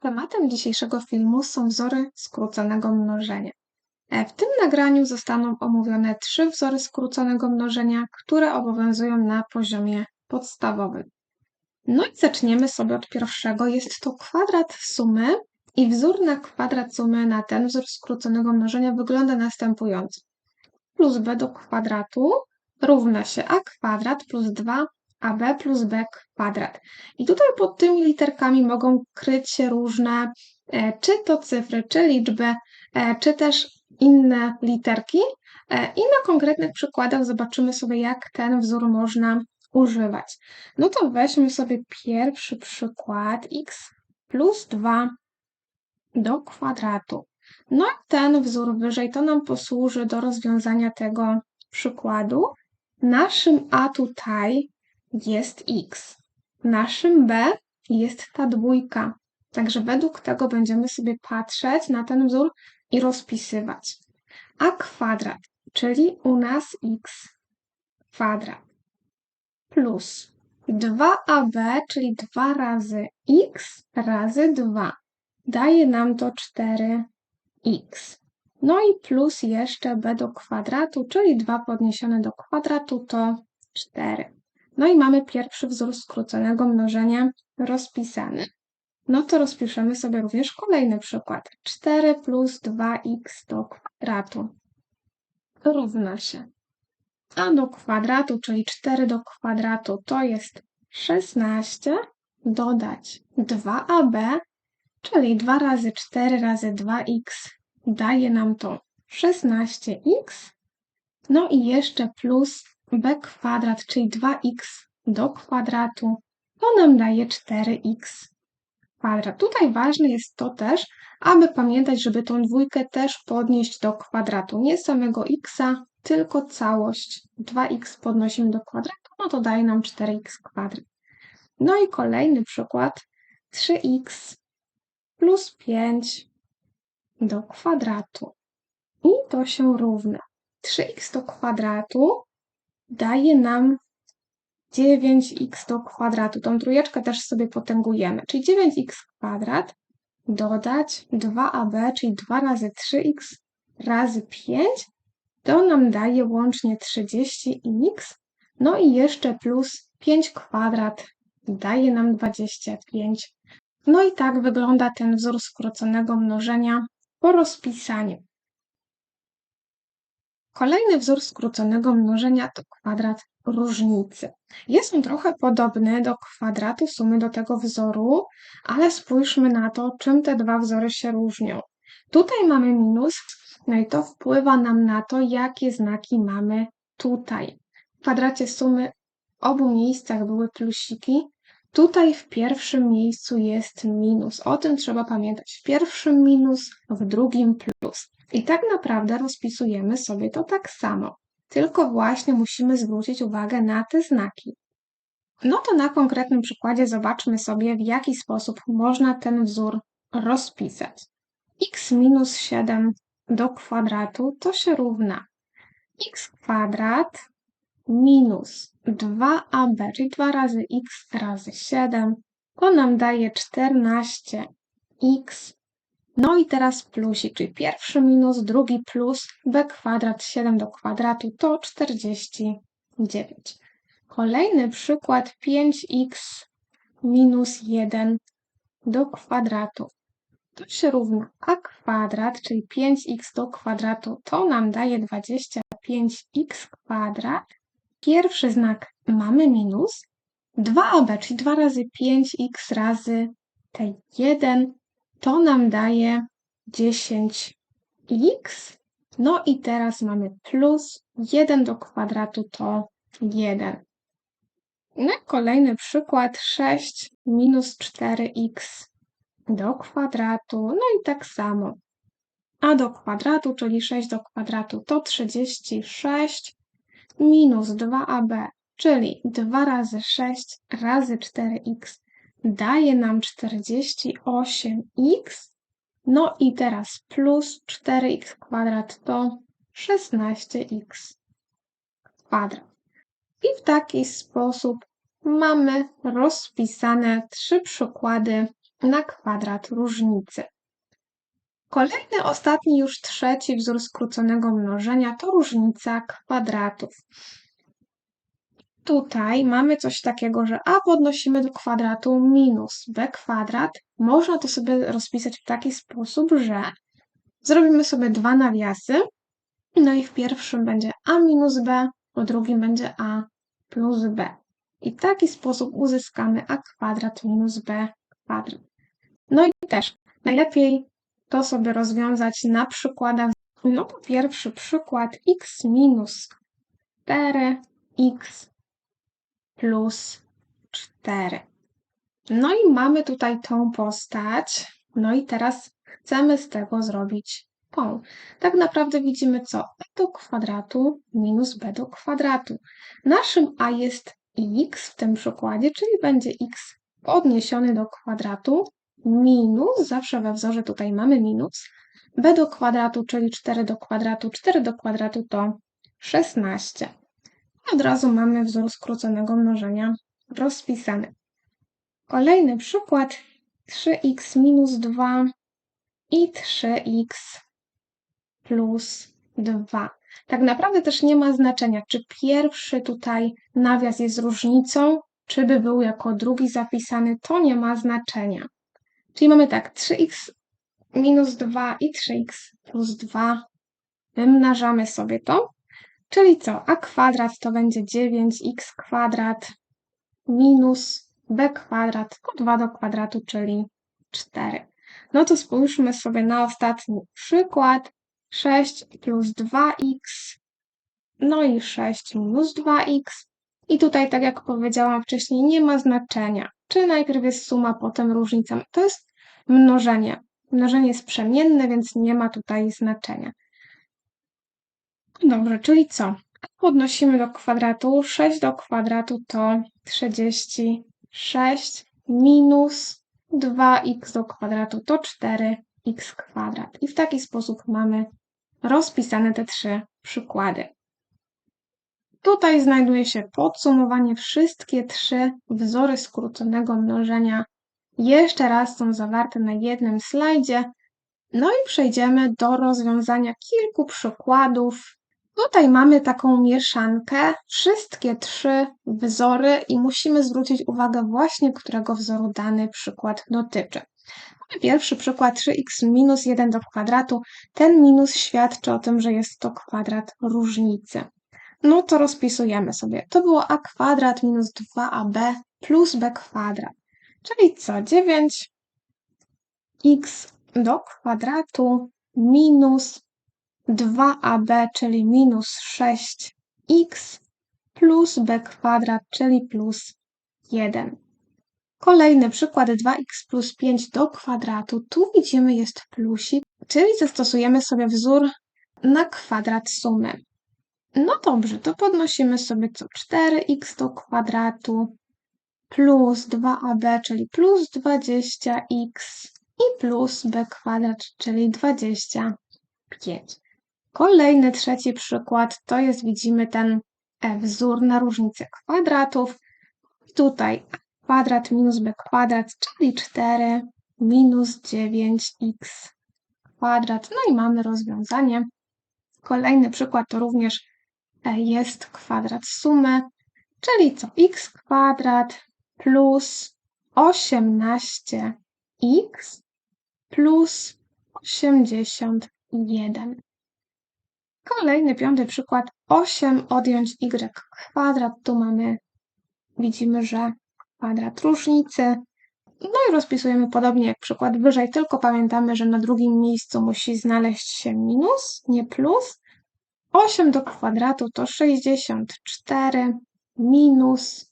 Tematem dzisiejszego filmu są wzory skróconego mnożenia. E, W tym nagraniu zostaną omówione trzy wzory skróconego mnożenia, które obowiązują na poziomie podstawowym. No i zaczniemy sobie od pierwszego. Jest to kwadrat sumy i wzór na kwadrat sumy na ten wzór skróconego mnożenia wygląda następująco. Plus b do kwadratu równa się a kwadrat plus 2ab plus b kwadrat. I tutaj pod tymi literkami mogą kryć się różne, e, czy to cyfry, czy liczby, e, czy też inne literki. E, I na konkretnych przykładach zobaczymy sobie, jak ten wzór można używać. No to weźmy sobie pierwszy przykład x plus 2 do kwadratu. No i ten wzór wyżej to nam posłuży do rozwiązania tego przykładu. Naszym a tutaj jest x. Naszym b jest ta dwójka. Także według tego będziemy sobie patrzeć na ten wzór i rozpisywać. a kwadrat, czyli u nas x kwadrat plus 2ab, czyli 2 razy x razy 2 daje nam to 4x. No i plus jeszcze b do kwadratu, czyli 2 podniesione do kwadratu to 4. No i mamy pierwszy wzór skróconego mnożenia rozpisany. No to rozpiszemy sobie również kolejny przykład. 4 plus 2x do kwadratu równa się a do kwadratu, czyli 4 do kwadratu to jest 16, dodać 2ab, czyli 2 razy 4 razy 2x daje nam to 16x, no i jeszcze plus b kwadrat, czyli 2x do kwadratu, to nam daje 4x kwadrat. Tutaj ważne jest to też, aby pamiętać, żeby tą dwójkę też podnieść do kwadratu, nie samego x, tylko całość 2x podnosimy do kwadratu, no to daje nam 4x kwadrat. No i kolejny przykład 3x plus 5 do kwadratu. I to się równa. 3x do kwadratu daje nam 9x do kwadratu. Tą trójeczkę też sobie potęgujemy, czyli 9x kwadrat dodać 2ab, czyli 2 razy 3x razy 5 to nam daje łącznie 30x, no i jeszcze plus 5 kwadrat daje nam 25. No i tak wygląda ten wzór skróconego mnożenia po rozpisaniu. Kolejny wzór skróconego mnożenia to kwadrat różnicy. Jest on trochę podobny do kwadratu sumy do tego wzoru, ale spójrzmy na to, czym te dwa wzory się różnią. Tutaj mamy minus, no i to wpływa nam na to, jakie znaki mamy tutaj. W kwadracie sumy w obu miejscach były plusiki. Tutaj w pierwszym miejscu jest minus. O tym trzeba pamiętać. W pierwszym minus, w drugim plus. I tak naprawdę rozpisujemy sobie to tak samo. Tylko właśnie musimy zwrócić uwagę na te znaki. No to na konkretnym przykładzie zobaczmy sobie, w jaki sposób można ten wzór rozpisać. x minus 7 do kwadratu to się równa x kwadrat minus 2ab, czyli 2 razy x razy 7, to nam daje 14x. No i teraz plusik, czyli pierwszy minus, drugi plus, b kwadrat 7 do kwadratu to 49. Kolejny przykład 5x minus 1 do kwadratu to się równa a kwadrat, czyli 5x do kwadratu, to nam daje 25x kwadrat. Pierwszy znak mamy minus, 2ab, czyli 2 razy 5x razy te 1, to nam daje 10x. No i teraz mamy plus 1 do kwadratu to 1. Na kolejny przykład 6 minus 4x do kwadratu, no i tak samo. A do kwadratu, czyli 6 do kwadratu to 36 minus 2ab, czyli 2 razy 6 razy 4x daje nam 48x. No i teraz plus 4x kwadrat to 16x kwadrat. I w taki sposób mamy rozpisane trzy przykłady na kwadrat różnicy. Kolejny, ostatni, już trzeci wzór skróconego mnożenia to różnica kwadratów. Tutaj mamy coś takiego, że a podnosimy do kwadratu minus b kwadrat. Można to sobie rozpisać w taki sposób, że zrobimy sobie dwa nawiasy, no i w pierwszym będzie a minus b, w drugim będzie a plus b. I w taki sposób uzyskamy a kwadrat minus b kwadrat. No i też najlepiej to sobie rozwiązać na przykładach. No to pierwszy przykład x minus 4x plus 4. No i mamy tutaj tą postać. No i teraz chcemy z tego zrobić tą. Tak naprawdę widzimy co? b do kwadratu minus b do kwadratu. Naszym a jest x w tym przykładzie, czyli będzie x podniesiony do kwadratu minus, zawsze we wzorze tutaj mamy minus, b do kwadratu, czyli 4 do kwadratu, 4 do kwadratu to 16. I od razu mamy wzór skróconego mnożenia rozpisany. Kolejny przykład 3x minus 2 i 3x plus 2. Tak naprawdę też nie ma znaczenia, czy pierwszy tutaj nawias jest różnicą, czy by był jako drugi zapisany, to nie ma znaczenia. Czyli mamy tak, 3x minus 2 i 3x plus 2. Wymnażamy sobie to. Czyli co? a kwadrat to będzie 9x kwadrat minus b kwadrat, tylko 2 do kwadratu, czyli 4. No to spójrzmy sobie na ostatni przykład. 6 plus 2x, no i 6 minus 2x. I tutaj, tak jak powiedziałam wcześniej, nie ma znaczenia, czy najpierw jest suma, potem różnica. To jest mnożenie. Mnożenie jest przemienne, więc nie ma tutaj znaczenia. Dobrze, czyli co? Podnosimy do kwadratu. 6 do kwadratu to 36 minus 2x do kwadratu to 4x kwadrat. I w taki sposób mamy rozpisane te trzy przykłady. Tutaj znajduje się podsumowanie. Wszystkie trzy wzory skróconego mnożenia jeszcze raz są zawarte na jednym slajdzie. No i przejdziemy do rozwiązania kilku przykładów. Tutaj mamy taką mieszankę, wszystkie trzy wzory i musimy zwrócić uwagę właśnie, którego wzoru dany przykład dotyczy. Pierwszy przykład 3x minus 1 do kwadratu. Ten minus świadczy o tym, że jest to kwadrat różnicy. No to rozpisujemy sobie. To było a kwadrat minus 2ab plus b kwadrat. Czyli co? 9x do kwadratu minus 2ab, czyli minus 6x plus b kwadrat, czyli plus 1. Kolejny przykład 2x plus 5 do kwadratu. Tu widzimy jest plusik, czyli zastosujemy sobie wzór na kwadrat sumy. No dobrze, to podnosimy sobie co 4x do kwadratu plus 2ab, czyli plus 20x i plus b kwadrat, czyli 25. Kolejny, trzeci przykład to jest, widzimy ten e, wzór na różnicę kwadratów. Tutaj kwadrat minus b kwadrat, czyli 4 minus 9x kwadrat. No i mamy rozwiązanie. Kolejny przykład to również e, jest kwadrat sumy, czyli co? x kwadrat plus 18x plus 81. Kolejny, piąty przykład. 8 odjąć y kwadrat. Tu mamy, widzimy, że kwadrat różnicy. No i rozpisujemy podobnie jak przykład wyżej, tylko pamiętamy, że na drugim miejscu musi znaleźć się minus, nie plus. 8 do kwadratu to 64 minus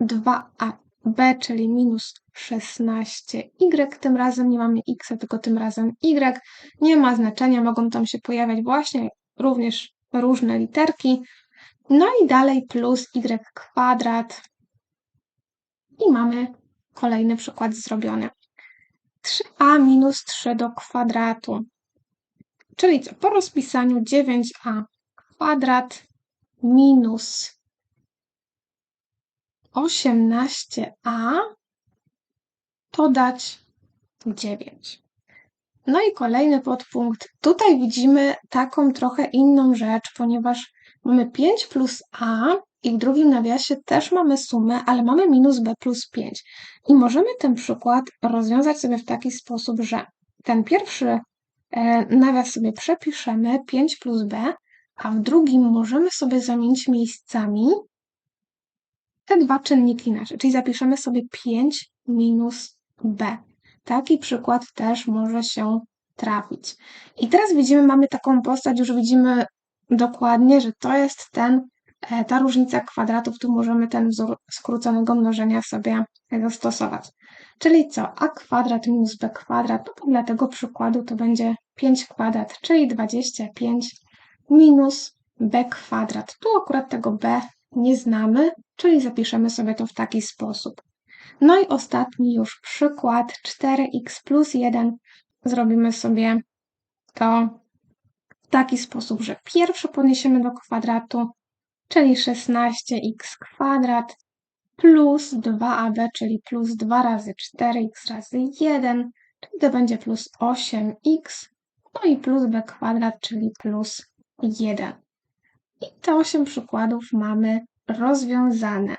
2ab, czyli minus 16y. Tym razem nie mamy x, tylko tym razem y. Nie ma znaczenia, mogą tam się pojawiać właśnie również różne literki. No i dalej plus y kwadrat. I mamy kolejny przykład zrobiony. 3a minus 3 do kwadratu. Czyli co? Po rozpisaniu 9a kwadrat minus 18a to dać 9. No i kolejny podpunkt. Tutaj widzimy taką trochę inną rzecz, ponieważ mamy 5 plus a i w drugim nawiasie też mamy sumę, ale mamy minus b plus 5. I możemy ten przykład rozwiązać sobie w taki sposób, że ten pierwszy e, nawias sobie przepiszemy 5 plus b, a w drugim możemy sobie zamienić miejscami te dwa czynniki nasze, czyli zapiszemy sobie 5 minus b. Taki przykład też może się trafić. I teraz widzimy, mamy taką postać, już widzimy dokładnie, że to jest ten, e, ta różnica kwadratów, tu możemy ten wzór skróconego mnożenia sobie zastosować. Czyli co? a kwadrat minus b kwadrat, no to dla tego przykładu to będzie 5 kwadrat, czyli 25 minus b kwadrat. Tu akurat tego b nie znamy, czyli zapiszemy sobie to w taki sposób. No i ostatni już przykład 4x plus 1. Zrobimy sobie to w taki sposób, że pierwszy podniesiemy do kwadratu, czyli 16x kwadrat plus 2ab, czyli plus 2 razy 4x razy 1, czyli to będzie plus 8x, no i plus b kwadrat, czyli plus 1. I te 8 przykładów mamy rozwiązane.